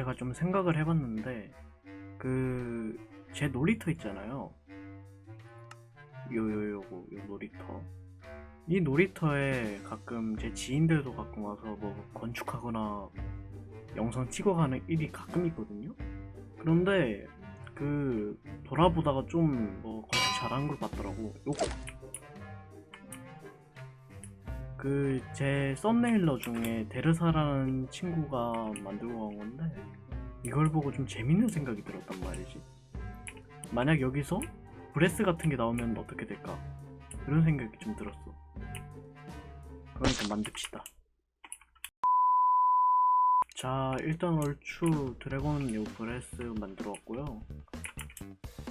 제가 좀 생각을 해봤는데 그 제 놀이터 있잖아요. 요요 요거 요 놀이터. 이 놀이터에 가끔 제 지인들도 가끔 와서 뭐 건축하거나 영상 찍어가는 일이 가끔 있거든요. 그런데 그 돌아보다가 좀 뭐 건축 잘하는 걸 봤더라고. 요거 그 제 썸네일러 중에 데르사라는 친구가 만들고 간 건데 이걸 보고 좀 재밌는 생각이 들었단 말이지. 만약 여기서 브레스 같은 게 나오면 어떻게 될까? 그런 생각이 좀 들었어. 그러니까 만듭시다. 자, 일단 얼추 드래곤 요 브레스 만들어 왔고요.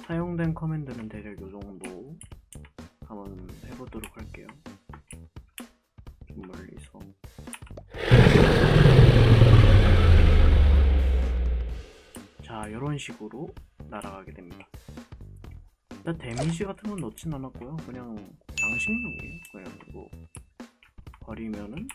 사용된 커맨드는 대략 요 정도 한번 해보도록 할게요. 식으로 날아가게 됩니다. 일단 데미지 같은 건 넣진 않았고요. 그냥 장식용이에요. 그냥 이거 버리면은